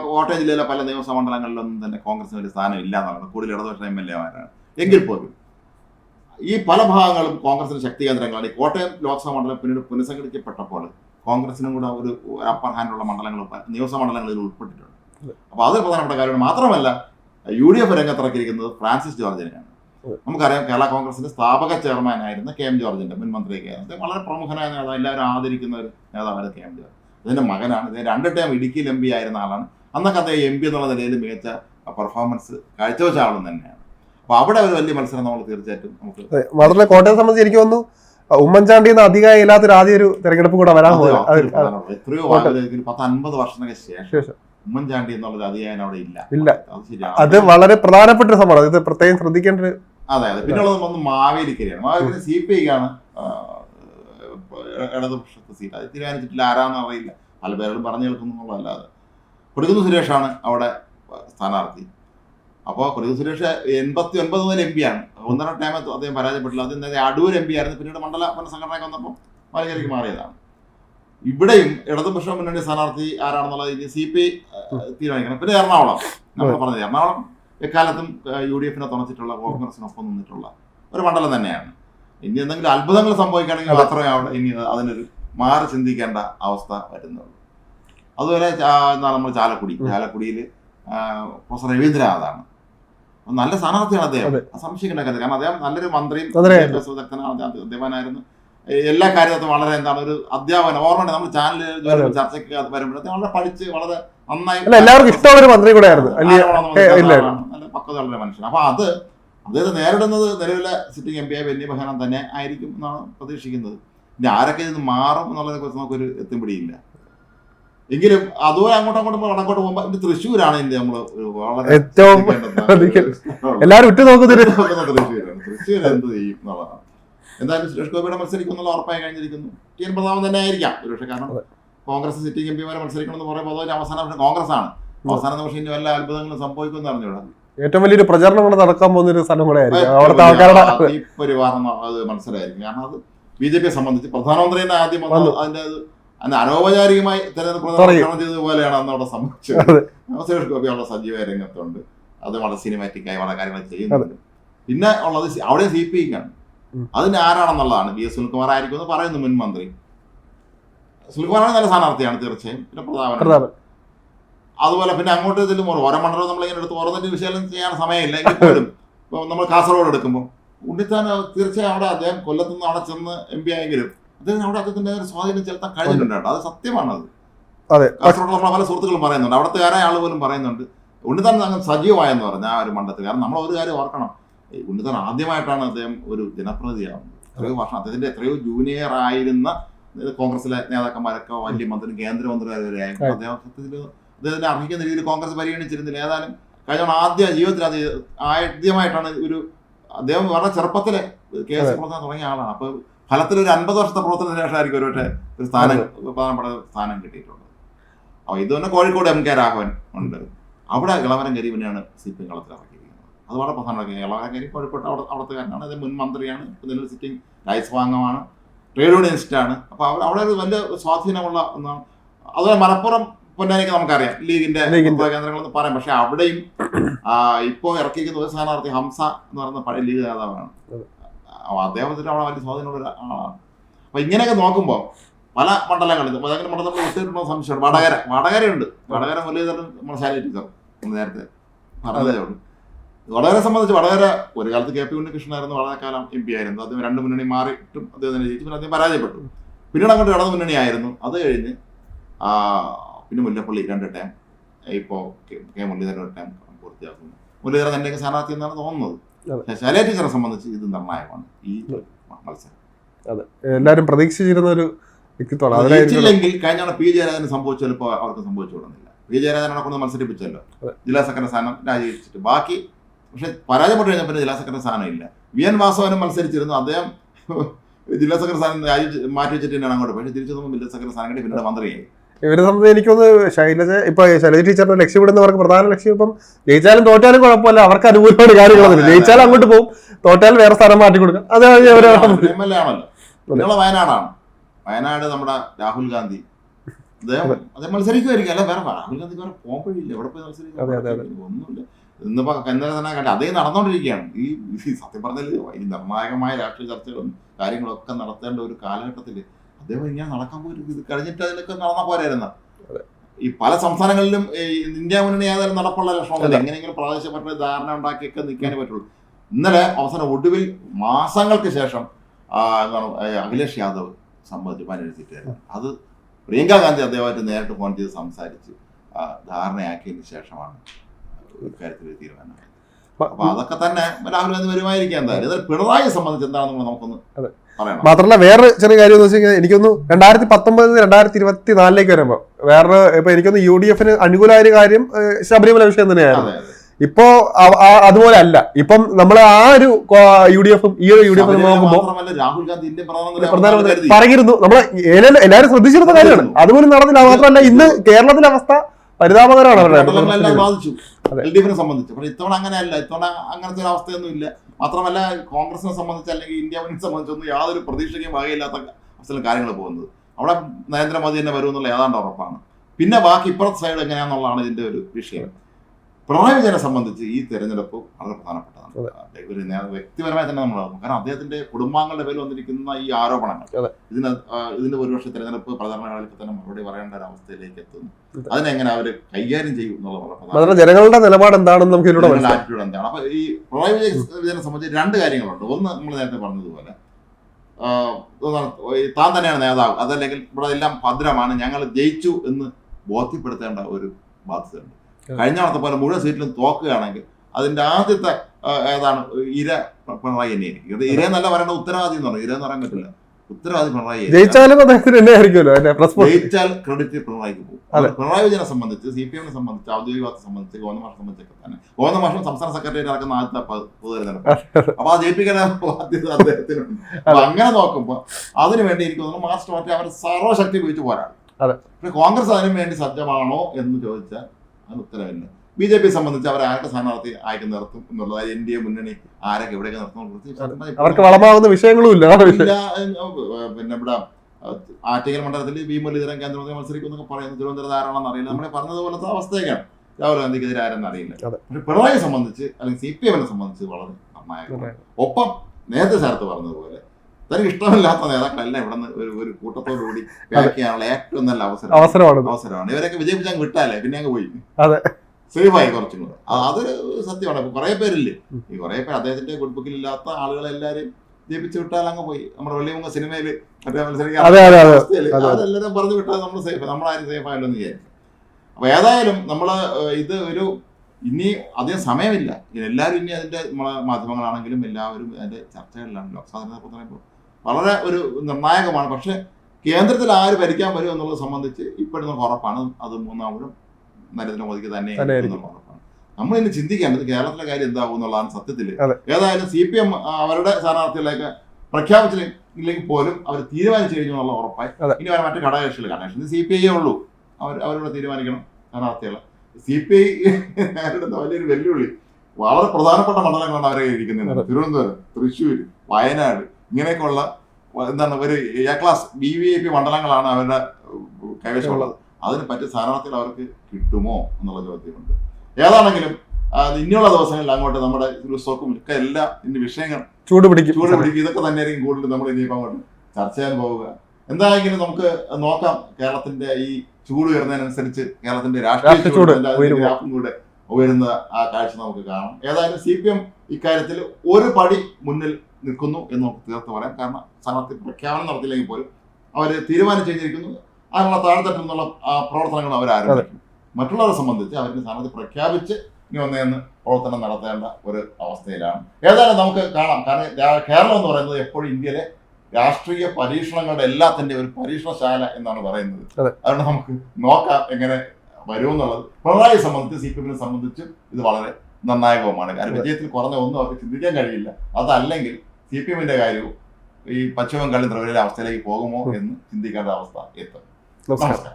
കോട്ടയം ജില്ലയിലെ പല നിയമസഭാ മണ്ഡലങ്ങളിലൊന്നും തന്നെ കോൺഗ്രസിന് ഒരു സ്ഥാനം ഇല്ല എന്നുള്ളത് കൂടുതൽ ഇടതുപക്ഷ എം എൽ എമാരാണ്. എങ്കിൽ പോലും ഈ പല ഭാഗങ്ങളും കോൺഗ്രസിന് ശക്തി കേന്ദ്രങ്ങളാണ്. ഈ കോട്ടയം ലോക്സഭാ മണ്ഡലം പിന്നീട് പുനഃസംഘടിക്കപ്പെട്ടപ്പോൾ കോൺഗ്രസിനും കൂടെ ഒരു അപ്പർ ഹാൻഡുള്ള മണ്ഡലങ്ങൾ നിയമസഭാ മണ്ഡലങ്ങളിൽ ഉൾപ്പെട്ടിട്ടുണ്ട്. അപ്പോൾ അതൊരു പ്രധാനപ്പെട്ട കാര്യമാണ്. മാത്രമല്ല യു ഡി എഫ് രംഗത്തിറക്കിയിരിക്കുന്നത് ഫ്രാൻസിസ് ജോർജിനെയാണ്. നമുക്കറിയാം കേരള കോൺഗ്രസിന്റെ സ്ഥാപക ചെയർമാനായിരുന്ന കെ എം ജോർജിന്റെ മുൻ മന്ത്രിയൊക്കെ എം വളരെ പ്രമുഖനായ നേതാവ് എല്ലാവരും ആദരിക്കുന്ന ഒരു നേതാവാണ് കെ എം ജോർജ്. ഇതിന്റെ മകനാണ്. ഇതിന് രണ്ട് ടൈം ഇടുക്കിയിൽ എം പി ആയിരുന്ന ആളാണ്. അന്നൊക്കെ അദ്ദേഹം എം പി എന്നുള്ള നിലയിൽ മികച്ച പെർഫോമൻസ് കാഴ്ചവെച്ച ആളും തന്നെയാണ്. അപ്പോൾ അവിടെ ഒരു വലിയ മത്സരം നമ്മൾ തീർച്ചയായിട്ടും നമുക്ക് വളരെ കോട്ടയം സംബന്ധിച്ച് എനിക്ക് വന്നു ഉമ്മൻചാണ്ടി എന്ന അധികമായി ഇല്ലാത്തൊരു ആദ്യ ഒരു തെരഞ്ഞെടുപ്പ് കൂടെ വരാൻ എത്രയോ പത്ത് അൻപത് വർഷത്തിനൊക്കെ ശേഷം. ഉമ്മൻചാണ്ടി എന്നുള്ള അധികാരം അവിടെ ഇല്ല. ഇല്ല. അത് വളരെ പ്രധാനപ്പെട്ട ഒരു സംഭവമാണ്. ഇത് പ്രത്യേകം ശ്രദ്ധിക്കേണ്ട അതെ അതെ. പിന്നെ ഉള്ളത് ഒന്ന് മാവേലിക്കരയാണ്. മാവേലിക്കര സി പി ഐക്കാണ് ഇടതുപക്ഷത്തെ സീറ്റ് അത് തീരുമാനിച്ചിട്ടില്ല. ആരാന്ന് അറിയില്ല. പല പേരുകൾ പറഞ്ഞു കേൾക്കുന്നുള്ളതല്ലാതെ. കൊടുക്കുന്ന സുരേഷാണ് അവിടെ സ്ഥാനാർത്ഥി. അപ്പോൾ കൊടിക്കുന്ന് സുരേഷ് എൺപത്തി ഒൻപത് മുതൽ എം പി ആണ്. ഒന്നര ടൈം അദ്ദേഹം പരാജയപ്പെട്ടില്ല. അത് നേരെ അടൂർ എം പി ആയിരുന്നു. പിന്നീട് മണ്ഡല പുനഃസംഘടനയൊക്കെ വന്നപ്പോൾ മലയാളിക്ക് മാറിയതാണ്. ഇവിടെയും ഇടതുപക്ഷ മുന്നണി സ്ഥാനാർത്ഥി ആരാണെന്നുള്ളത് ഇനി സി പി തീരുമാനിക്കണം. പിന്നെ എറണാകുളം. നമ്മൾ പറഞ്ഞത് എറണാകുളം എക്കാലത്തും യു ഡി എഫിനെ തുണച്ചിട്ടുള്ള കോൺഗ്രസിനൊപ്പം നിന്നിട്ടുള്ള ഒരു മണ്ഡലം തന്നെയാണ്. ഇനി എന്തെങ്കിലും അത്ഭുതങ്ങൾ സംഭവിക്കുകയാണെങ്കിൽ മാത്രമേ അവിടെ ഇനി അതിനൊരു മാറി ചിന്തിക്കേണ്ട അവസ്ഥ വരുന്നുള്ളൂ. അതുപോലെ എന്താണ് നമ്മൾ ചാലക്കുടി. ചാലക്കുടിയിൽ പ്രൊഫസർ രവീന്ദ്രനാഥാണ്. നല്ല സ്ഥാനാർത്ഥിയാണ് അദ്ദേഹം. സംശയിക്കേണ്ട കാര്യം കാരണം അദ്ദേഹം നല്ലൊരു മന്ത്രിയും. വിദ്യാഭ്യാസ വിദഗ്ധനാണ് അദ്ദേഹം എല്ലാ കാര്യത്തും വളരെ എന്താണ് ഒരു അധ്യാപനം ഓർമ്മ നമ്മൾ ചാനലിൽ. ചർച്ചയ്ക്ക് അത് വരുമ്പോഴത്തേക്കും വളരെ പഠിച്ച് വളരെ നന്നായി എല്ലാവർക്കും ഇഷ്ടമുള്ള മന്ത്രി കൂടെ ആയിരുന്നു. നല്ല പക്വതയുള്ള മനുഷ്യൻ അപ്പൊ അത് അദ്ദേഹത്തെ നേരിടുന്നത് നിലവിലെ സിറ്റിംഗ് എം പി ആയ ബെന്നി ബഹനം തന്നെ ആയിരിക്കും എന്നാണ് പ്രതീക്ഷിക്കുന്നത്. ഇനി ആരൊക്കെ ഇത് മാറും എന്നുള്ളതിനെ കുറിച്ച് നമുക്കൊരു എത്തുപിടിയില്ല എങ്കിലും അതുപോലെ അങ്ങോട്ടും അങ്ങോട്ടും വടക്കോട്ട് പോകുമ്പോൾ ഇത് തൃശ്ശൂരാണ് ഇതിന്റെ നമ്മൾ വളരെ ഏറ്റവും ഉറ്റുനോക്കുന്നൊരു തൃശ്ശൂരാണ്. തൃശ്ശൂർ എന്ത് ചെയ്യും എന്നുള്ളതാണ്. എന്തായാലും സുരേഷ് ഗോപിയുടെ മത്സരിക്കും എന്നുള്ള ഉറപ്പായി കഴിഞ്ഞിരിക്കുന്നു. ടി എൻ പ്രതാപൻ തന്നെ ആയിരിക്കാം. ഒരുപക്ഷെ കാരണം കോൺഗ്രസ് സിറ്റിംഗ് എം പിമാരെ മത്സരിക്കണം എന്ന് പറയുമ്പോൾ അവസാന പക്ഷേ കോൺഗ്രസ് ആണ് അവസാന നിമിഷം ഇനി വല്ല അത്ഭുതങ്ങളും സംഭവിക്കുമെന്ന് അറിഞ്ഞൂടാ ഏറ്റവും വലിയൊരു പ്രചരണം കൂടെ നടക്കാൻ പോകുന്ന ഒരു സ്ഥലം കൂടെ ആയിരിക്കും. അവിടുത്തെ ആൾക്കാരുടെ അത് മനസ്സിലായിരിക്കും. കാരണം അത് ബി ജെ പിയെ സംബന്ധിച്ച് പ്രധാനമന്ത്രി തന്നെ ആദ്യം വന്ന് വന്നു. അതിന്റെ അത് അതിന്റെ അനൗപചാരികമായി തെരഞ്ഞെടുപ്പ് പറയും. പ്രചരണം ചെയ്തതുപോലെയാണ് അന്ന് അവിടെ സംഭവിച്ചത്. സുരേഷ് ഗോപി അവിടെ സജീവ രംഗത്തുണ്ട്. അത് വളരെ സിനിമാറ്റിക്കായി വളരെ കാര്യങ്ങൾ ചെയ്യുന്നുണ്ട്. പിന്നെ ഉള്ളത് അവിടെ സി പി ആണ്. അതിന് ആരാണെന്നുള്ളതാണ്. ബി എസ് സുനിൽകുമാർ ആയിരിക്കും എന്ന് പറയുന്നു മുൻ മന്ത്രി. സുനിൽകുമാറാണ് നല്ല സ്ഥാനാർത്ഥിയാണ് തീർച്ചയായും. പിന്നെ പ്രതാപൻ. അതുപോലെ പിന്നെ അങ്ങോട്ട് ഇതിലും ഓരോ മണ്ഡലവും നമ്മൾ ഇങ്ങനെ എടുത്ത് ഓരോന്നിന്റെ വിശകലനം ചെയ്യാൻ സമയമില്ല. എങ്കിൽ പോലും ഇപ്പോൾ നമ്മൾ കാസർഗോഡ് എടുക്കുമ്പോൾ ഉണ്ണിത്താൻ തീർച്ചയായും അവിടെ അദ്ദേഹം കൊല്ലത്തു നിന്ന് അവിടെ ചെന്ന് എം പി ആയെങ്കിലും അദ്ദേഹം അവിടെ അദ്ദേഹത്തിന്റെ ഒരു സ്വാധീനം ചെലുത്താൻ കഴിഞ്ഞിട്ടുണ്ട് അത് സത്യമാണ് അത്. അതെ. കാസർഗോഡ് നമ്മളെ പല സുഹൃത്തുക്കളും പറയുന്നുണ്ട്. അവിടുത്തെ കാരായ ആൾ പോലും പറയുന്നുണ്ട്. ഉണ്ണിത്താൻ അങ്ങ് സജീവമായെന്ന് പറഞ്ഞ ആ ഒരു മണ്ഡലത്തിൽ. കാരണം നമ്മൾ ഒരു കാര്യം ഓർക്കണം. ഉണ്ണിത്താൻ ആദ്യമായിട്ടാണ് അദ്ദേഹം ഒരു ജനപ്രതിനിധിയാവുന്നത്. എത്രയോ വർഷം അദ്ദേഹത്തിന്റെ എത്രയോ ജൂനിയർ ആയിരുന്ന കോൺഗ്രസിലെ നേതാക്കന്മാരൊക്കെ വലിയ മന്ത്രി കേന്ദ്രമന്ത്രി ആയിരുന്നു അദ്ദേഹത്തിന് അർഹിക്കുന്ന രീതിയിൽ കോൺഗ്രസ് പരിഗണിച്ചിരുന്നില്ല. ഏതായാലും കഴിഞ്ഞ ആദ്യ ജീവിതത്തിൽ അത് ആദ്യമായിട്ടാണ് ഒരു അദ്ദേഹം വളരെ ചെറുപ്പത്തിലെ കെ എസ് പ്രവർത്തനം തുടങ്ങിയ ആളാണ്. അപ്പൊ ഫലത്തിൽ ഒരു അൻപത് വർഷത്തെ പ്രവർത്തനത്തിന് ശേഷമായിരിക്കും ഒരു ഒരു സ്ഥാനം പ്രധാനപ്പെട്ട സ്ഥാനം കിട്ടിയിട്ടുള്ളത്. അപ്പോൾ ഇത് തന്നെ കോഴിക്കോട് എം കെ രാഘവൻ ഉണ്ട്. അവിടെ ഇളവരം കരിവിനെയാണ് സി പി എം കളത്തിൽ ഇറക്കിയിരിക്കുന്നത് അത് വളരെ പ്രധാനമാണ് ഇളവരം കരി കോഴിക്കോട്ട് അവിടെ അവിടത്തുകാരനാണ് അദ്ദേഹം മുൻ മന്ത്രിയാണ്. നിലവിൽ സിറ്റിംഗ് രാജ്യസഭാംഗമാണ് ട്രേഡ് യൂണിയനിസ്റ്റാണ്. അപ്പോൾ അവർ അവിടെ ഒരു വലിയ സ്വാധീനമുള്ള ഒന്നാണ്. അതുപോലെ മലപ്പുറം പൊന്നാനിക്ക് നമുക്കറിയാം. ലീഗിന്റെ കേന്ദ്രങ്ങളെന്ന് പറയാം. പക്ഷെ അവിടെയും ഇപ്പോ ഇപ്പോൾ ഇറക്കിയിരിക്കുന്ന ഒരു സ്ഥാനാർത്ഥി ഹംസ എന്ന് പറയുന്ന പഴയ ലീഗ് നേതാവാണ്. അദ്ദേഹത്തിന് അവിടെ വലിയ സ്വാധീനമുള്ള ഒരു ആളാണ്. അപ്പൊ ഇങ്ങനെയൊക്കെ നോക്കുമ്പോൾ പല മണ്ഡലങ്ങളിൽ ഇപ്പൊ മണ്ഡലത്തിൽ വിട്ടിട്ടുണ്ടോ സംശയമുണ്ട്. വടകര വടകരയുണ്ട്. വടകര മുരളീധരൻ നമ്മുടെ ശാലി ടീച്ചർ നേരത്തെ പറഞ്ഞതേ ഉള്ളൂ. വടകരെ സംബന്ധിച്ച് വടകര ഒരു കാലത്ത് കെ പി ഉണ്ണികൃഷ്ണനായിരുന്നു വളരെ കാലം എം പി ആയിരുന്നു. അദ്ദേഹം രണ്ട് മുന്നണി മാറിയിട്ടും അദ്ദേഹം തന്നെ ജയിച്ചു. പിന്നെ അദ്ദേഹം പരാജയപ്പെട്ടു. പിന്നീട് അങ്ങോട്ട് ഇടതു മുന്നണി ആയിരുന്നു അത് കഴിഞ്ഞ് പിന്നെ മുല്ലപ്പള്ളി രണ്ട് ടൈം ഇപ്പോൾ കെ മുരളീധരൻ ഒരു ടൈം പൂർത്തിയാക്കുന്നു. മുരളീധരൻ തന്നെയൊക്കെ സ്ഥാനാർത്ഥി എന്നാണ് തോന്നുന്നത്. അതെ. ടീച്ചറെ സംബന്ധിച്ച് ഇത് നിർണായകമാണ്. ഈ മത്സരം. എല്ലാരും പ്രതീക്ഷിച്ചിരുന്ന ഒരു വ്യക്തിത്വമാണ്. കഴിഞ്ഞ പി. ജയരാജന് സംഭവിച്ചു ചിലപ്പോൾ അവർക്ക് സംഭവിച്ചു പി. ജയരാജനെ കൊണ്ട് മത്സരിപ്പിച്ചല്ലോ. അതെ. ജില്ലാ സെക്രട്ടറി സ്ഥാനം രാജിവെച്ചിട്ട്. ബാക്കി പക്ഷെ പരാജയപ്പെട്ട് കഴിഞ്ഞാൽ പിന്നെ ജില്ലാ സെക്രട്ടറി സ്ഥാനം ഇല്ല. വി. എൻ. വാസവനും മത്സരിച്ചിരുന്നു. അദ്ദേഹം ജില്ലാ സെക്രട്ടറി സ്ഥാനം രാജി മാറ്റി വെച്ചിട്ട് തന്നെയാണ് അങ്ങോട്ട്. പക്ഷേ തിരിച്ചു നോക്കുമ്പോൾ ജില്ലാ സെക്രട്ടറി സ്ഥാനം കിട്ടി പിന്നീട് മന്ത്രിയായി. ഇവരെ സംബന്ധിച്ച് എനിക്കൊന്ന് ശൈലജ ഇപ്പൊ ശൈലജ ടീച്ചറിന്റെ ലക്ഷ്യമിടുന്നവർക്ക് പ്രധാന ലക്ഷ്യം ഇപ്പം ജയിച്ചാലും തോറ്റാലും കുഴപ്പമില്ല. അവർക്ക് അനുകൂലമാണ് കാര്യങ്ങളൊന്നും ജയിച്ചാലും അങ്ങോട്ട് പോകും. തോറ്റാലും വേറെ സ്ഥലം മാറ്റി കൊടുക്കാം. അത് കഴിഞ്ഞ് അവരെ വയനാടാണ്. വയനാട് നമ്മുടെ രാഹുൽ ഗാന്ധി. അദ്ദേഹം മത്സരിക്കുമായിരിക്കും. അല്ല വേറെ രാഹുൽ ഗാന്ധി വേറെ പോകുമ്പോഴില്ല എവിടെ പോയി. മത്സരിക്കും ഒന്നുമില്ല. ഇന്നിപ്പോ ഇന്നലെ തന്നെ കണ്ട അതേ നടന്നുകൊണ്ടിരിക്കുകയാണ് ഈ സത്യം പറഞ്ഞാൽ ഈ നിർണായകമായ രാഷ്ട്രീയ ചർച്ചകളും കാര്യങ്ങളും ഒക്കെ നടത്തേണ്ട ഒരു കാലഘട്ടത്തിൽ അദ്ദേഹം ഇങ്ങനെ നടക്കാൻ പോയിട്ട് ഇത് കഴിഞ്ഞിട്ട് അതിലൊക്കെ നടന്നാൽ പോരായിരുന്നു? ഈ പല സംസ്ഥാനങ്ങളിലും ഇന്ത്യ മുന്നണി ഏതായാലും നടപ്പുള്ള ലക്ഷണമല്ല എങ്ങനെയെങ്കിലും പ്രാദേശിക പറ്റുന്ന ധാരണ ഉണ്ടാക്കിയൊക്കെ നിൽക്കാനേ പറ്റുള്ളൂ. ഇന്നലെ അവസാനം ഒടുവിൽ മാസങ്ങൾക്ക് ശേഷം എന്താണ് അഖിലേഷ് യാദവ് സംബന്ധിച്ച് പതിനേഴ് അത് പ്രിയങ്ക ഗാന്ധി അദ്ദേഹമായിട്ട് നേരിട്ട് ഫോൺ ചെയ്ത് സംസാരിച്ച് ധാരണയാക്കിയതിന് ശേഷമാണ് ഇക്കാര്യത്തിൽ തീരുമാനം അപ്പൊ അതൊക്കെ തന്നെ രാഹുൽ ഗാന്ധി വരുമായിരിക്കാം എന്തായാലും. എന്നാൽ പിണറായിയെ സംബന്ധിച്ച് എന്താണെന്ന് നമുക്കൊന്ന് മാത്രമല്ല വേറെ ചെറിയ കാര്യം എന്ന് വെച്ച് കഴിഞ്ഞാൽ എനിക്കൊന്ന് രണ്ടായിരത്തി പത്തൊമ്പത് രണ്ടായിരത്തി ഇരുപത്തി നാലിലേക്ക് വരുമ്പോൾ വേറെ ഇപ്പൊ എനിക്കൊന്ന് യു ഡി എഫിന് അനുകൂലമായ ഒരു കാര്യം ശബരിമല വിഷയം തന്നെയായിരുന്നു. ഇപ്പോ അതുപോലെ അല്ല. ഇപ്പം നമ്മൾ ആ ഒരു യു ഡി എഫും ഈ ഒരു യു ഡി എഫും നോക്കുമ്പോൾ പറഞ്ഞിരുന്നു. നമ്മൾ എല്ലാരും എല്ലാവരും ശ്രദ്ധിച്ചിരുന്ന കാര്യമാണ്. അതുപോലും നടന്നില്ല. മാത്രമല്ല ഇന്ന് കേരളത്തിലെ അവസ്ഥ പരിതാപകരമാണ് അവരുടെ ബാധിച്ചു. എൽ ഡി എഫിനെ സംബന്ധിച്ച്. പക്ഷെ ഇത്തവണ അങ്ങനെയല്ല. ഇത്തവണ അങ്ങനത്തെ ഒരു അവസ്ഥയൊന്നും ഇല്ല. മാത്രമല്ല കോൺഗ്രസിനെ സംബന്ധിച്ച് അല്ലെങ്കിൽ ഇന്ത്യ മുന്നിൽ സംബന്ധിച്ചൊന്നും യാതൊരു പ്രതീക്ഷയ്ക്കും വകയില്ലാത്ത അവസ്ഥയിൽ കാര്യങ്ങൾ പോകുന്നത്. അവിടെ നരേന്ദ്രമോദി തന്നെ വരും എന്നുള്ള ഏതാണ്ട് ഉറപ്പാണ്. പിന്നെ ബാക്കി ഇപ്പുറത്തെ സൈഡ് എങ്ങനെയാണെന്നുള്ളതാണ് ഇതിന്റെ ഒരു വിഷയം. പിണറായി വിജയനെ സംബന്ധിച്ച് ഈ തെരഞ്ഞെടുപ്പ് വളരെ പ്രധാനപ്പെട്ടതാണ്. വ്യക്തിപരമായി തന്നെ നമ്മൾ. കാരണം അദ്ദേഹത്തിന്റെ കുടുംബാംഗങ്ങളുടെ പേരിൽ വന്നിരിക്കുന്ന ഈ ആരോപണങ്ങൾ. ഇതിന് ഒരു ഇതിന്റെ ഒരുപക്ഷെ തെരഞ്ഞെടുപ്പ് പ്രചരണങ്ങളിൽ തന്നെ മറുപടി പറയേണ്ട ഒരു അവസ്ഥയിലേക്ക് എത്തുന്നു. അതെ. അതിനെങ്ങനെ അവർ കൈകാര്യം ചെയ്യും എന്നുള്ളത് ജനങ്ങളുടെ നിലപാട് എന്താണെന്ന് നമുക്ക് attitude എന്താണ്? അപ്പൊ ഈ പിണറായി വിജയനെ സംബന്ധിച്ച് രണ്ട് കാര്യങ്ങളുണ്ട്. ഒന്ന് നമ്മൾ നേരത്തെ പറഞ്ഞതുപോലെ താൻ തന്നെയാണ് നേതാവ്. അതല്ലെങ്കിൽ ഇവിടെ എല്ലാം ഭദ്രമാണ്. ഞങ്ങൾ ജയിച്ചു എന്ന് ബോധ്യപ്പെടുത്തേണ്ട ഒരു ബാധ്യതയുണ്ട്. കഴിഞ്ഞ വർഷത്തെ പോലെ മുഴുവൻ സീറ്റിലും തോക്കുകയാണെങ്കിൽ അതിന്റെ ആദ്യത്തെ ഏതാണ് ഇര പിണറായി തന്നെയായിരിക്കും. ഇത് ഇര എന്നല്ല പറയേണ്ട ഉത്തരവാദി എന്ന് പറയും ഇര എന്ന് പറയാൻ പറ്റില്ല. ഉത്തരവാദി പിണറായി. ജയിച്ചാലും അദ്ദേഹത്തിന് തന്നെ ആയിരിക്കുമല്ലോ അതിന്റെ പ്രസ് ജയിച്ചാൽ ക്രെഡിറ്റ് പിണറായിക്ക് പോകും. അതെ. പിണറായി വിജയനെ സംബന്ധിച്ച് സി പി എമ്മിനെ സംബന്ധിച്ച് ഔദ്യോഗിക വാർത്ത സംബന്ധിച്ച് ഗവർണർ സംബന്ധിച്ചൊക്കെ തന്നെ. ഗവർണർ മാഷം സംസ്ഥാന സെക്രട്ടറി നടക്കുന്ന ആദ്യത്തെ പൊതുതെരഞ്ഞെടുപ്പ്. അപ്പൊ ആ ജയിപ്പിക്കാൻ ബാധ്യത അദ്ദേഹത്തിനുണ്ട്. അപ്പൊ അങ്ങനെ നോക്കുമ്പോ അതിനു വേണ്ടി എനിക്ക് തോന്നുന്നു മാസ്റ്റർ പാർട്ടി അവർ സർവശക്തി ഉപയോഗിച്ച് പോരാ അതെ. പക്ഷെ കോൺഗ്രസ് അതിനു വേണ്ടി സജ്ജമാണോ എന്ന് ചോദിച്ചാൽ അതിന് ഉത്തരവില്ല ബി ജെ പി സംബന്ധിച്ച് അവർ ആരുടെ സ്ഥാനാർത്ഥി ആയിട്ട് നിർത്തും എന്നുള്ളത് എൻ ഡി എ മുന്നണി ആരൊക്കെ എവിടെയൊക്കെ നിർത്തും അവർക്ക് വളമാവുന്ന വിഷയങ്ങളും ഇല്ല. പിന്നെ ഇവിടെ ആറ്റിങ്ങൽ മണ്ഡലത്തിൽ വി മുരളീധരൻ കേന്ദ്രമന്ത്രി മത്സരിക്കും എന്നൊക്കെ പറയുന്നത് തിരുവനന്തപുരത്ത് ആരാണെന്ന് അറിയില്ല. നമ്മളെ പറഞ്ഞതുപോലത്തെ അവസ്ഥയൊക്കെയാണ്. രാഹുൽ ഗാന്ധിക്കെതിരെ ആരെന്ന് അറിയില്ല. പിണറായി പക്ഷെ പിണറായിയെ സംബന്ധിച്ച് അല്ലെങ്കിൽ സി പി എമ്മിനെ സംബന്ധിച്ച് വളരെ നന്നായി ഒപ്പം നേരത്തെ സ്ഥലത്ത് പറഞ്ഞതുപോലെ തനിക്ക് ഇഷ്ടമല്ലാത്ത നേതാക്കളെല്ലാം ഇവിടെ നിന്ന് ഒരു ഒരു കൂട്ടത്തോടുകൂടി വ്യാഖ്യാനുള്ള ഏറ്റവും നല്ല അവസരം. അവസരമാണ്. അവസരമാണ്. ഇവരൊക്കെ വിജയിപ്പിച്ചാൽ വിട്ടാലേ പിന്നെ അങ്ങ് പോയി. അതെ. സേഫ് ആയി കുറച്ചും കൂടെ. അത് സത്യമാണ്. ഇപ്പൊ കുറെ പേരില്ലേ? ഈ കുറെ പേര് അദ്ദേഹത്തിന്റെ ഗുഡ് ബുക്കിൽ ഇല്ലാത്ത ആളുകളെല്ലാരും ജയിപ്പിച്ചു വിട്ടാൽ അങ്ങ് പോയി. നമ്മുടെ വെള്ളിമുങ്ങ സിനിമയിൽ മറ്റേ മത്സരിക്കാൻ അതെ അതെ അതെ. അവസ്ഥയിൽ അതെ. അതെല്ലാരും പറഞ്ഞു വിട്ടാൽ നമ്മൾ സേഫ് നമ്മളാരും സേഫ് ആയല്ലോ എന്ന് വിചാരിക്കും. അപ്പൊ ഏതായാലും നമ്മൾ ഇത് ഒരു ഇനി അധികം സമയമില്ല. എല്ലാവരും ഇനി അതിന്റെ നമ്മളെ മാധ്യമങ്ങളാണെങ്കിലും എല്ലാവരും അതിന്റെ ചർച്ചകളിലാണ്. ലോക്സഭ തെരഞ്ഞെടുപ്പ് പറയുമ്പോൾ വളരെ ഒരു നിർണായകമാണ്. പക്ഷെ കേന്ദ്രത്തിൽ ആര് ഭരിക്കാൻ വരും എന്നുള്ളത് സംബന്ധിച്ച് ഇപ്പോഴും നമുക്ക് ഉറപ്പാണ്. അത് മൂന്നാമതും നരേന്ദ്രമോദിക്ക് തന്നെ ഉറപ്പാണ്. നമ്മൾ ഇനി ചിന്തിക്കേണ്ടത് കേരളത്തിലെ കാര്യം എന്താകും എന്നുള്ളതാണ് സത്യത്തിൽ. ഏതായാലും സി പി എം അവരുടെ സ്ഥാനാർത്ഥികളെയൊക്കെ പ്രഖ്യാപിച്ചില്ലെങ്കിൽ പോലും അവർ തീരുമാനിച്ചു കഴിഞ്ഞു എന്നുള്ള ഉറപ്പായി. ഇനി വരെ മറ്റു ഘടകകക്ഷികൾ കണക്ഷൻ സി പി ഐ ഉള്ളൂ. അവർ അവരോട് തീരുമാനിക്കണം സ്ഥാനാർത്ഥികളെ. സി പി ഐ നേരിടുന്ന വലിയൊരു വെല്ലുവിളി. വളരെ പ്രധാനപ്പെട്ട മണ്ഡലങ്ങളാണ് അവരെ ഇരിക്കുന്നത്. തിരുവനന്തപുരം തൃശ്ശൂർ വയനാട് ഇങ്ങനെയൊക്കെയുള്ള എന്താണ് ഒരു A class B V I P മണ്ഡലങ്ങളാണ് അവരുടെ കൈവശമുള്ളത്. അതിന് പറ്റിയ സ്ഥാനാർത്ഥികൾ അവർക്ക് കിട്ടുമോ എന്നുള്ള ചോദ്യമുണ്ട്. ഏതാണെങ്കിലും ഇനിയുള്ള ദിവസങ്ങളിൽ അങ്ങോട്ട് നമ്മുടെ സ്റ്റോക്കും ഒക്കെ എല്ലാം ഇനി വിഷയങ്ങൾ ചൂട് പിടിക്കും. ചൂട് പിടിക്കും. ഇതൊക്കെ തന്നെയായിരിക്കും കൂടുതൽ നമ്മൾ ഇനിയിപ്പോൾ അങ്ങോട്ട് ചർച്ച ചെയ്യാൻ പോവുക. എന്തായെങ്കിലും നമുക്ക് നോക്കാം കേരളത്തിന്റെ ഈ ചൂട് ഉയർന്നതിനനുസരിച്ച് കേരളത്തിന്റെ രാഷ്ട്രീയ ചൂട് കൂടെ. ഉയരുന്ന ആ കാഴ്ച നമുക്ക് കാണാം. ഏതായാലും സി പി എം ഇക്കാര്യത്തിൽ ഒരു പടി മുന്നിൽ നിൽക്കുന്നു എന്ന് നമുക്ക് തീർത്ത് പറയാം. കാരണം സ്ഥാനാർത്ഥി പ്രഖ്യാപനം നടത്തിയില്ലെങ്കിൽ പോലും അവർ തീരുമാനിച്ചു കഴിഞ്ഞിരിക്കുന്നു അതിനുള്ള താഴെത്തട്ടിൽ നിന്നുള്ള ആ, പ്രവർത്തനങ്ങൾ അവർ ആരംഭിക്കും. മറ്റുള്ളവരെ സംബന്ധിച്ച് അവർക്ക് സ്ഥാനാർത്ഥി പ്രഖ്യാപിച്ച് ഇനി വന്നേന്ന് പ്രവർത്തനം നടത്തേണ്ട ഒരു അവസ്ഥയിലാണ്. ഏതായാലും നമുക്ക് കാണാം. കാരണം കേരളം എന്ന് പറയുന്നത് എപ്പോഴും ഇന്ത്യയിലെ രാഷ്ട്രീയ പരീക്ഷണങ്ങളുടെ എല്ലാത്തിന്റെ ഒരു പരീക്ഷണശാല എന്നാണ് പറയുന്നത്. അതുകൊണ്ട് നമുക്ക് നോക്കാം എങ്ങനെ വരുമെന്നുള്ളത് പിണറായി സംബന്ധിച്ച് സി പി എമ്മിനെ സംബന്ധിച്ച് ഇത് വളരെ നിർണായകവുമാണ്. കാരണം വിജയത്തിൽ കുറഞ്ഞ ഒന്നും അവർക്ക് ചിന്തിക്കാൻ കഴിയില്ല. അതല്ലെങ്കിൽ സി പി എമ്മിന്റെ കാര്യവും ഈ പശ്ചിമ ബംഗാളിൽ ത്രിപുരയിലെ അവസ്ഥയിലേക്ക് പോകുമോ എന്ന് ചിന്തിക്കേണ്ട അവസ്ഥ എത്തും. നമസ്കാരം.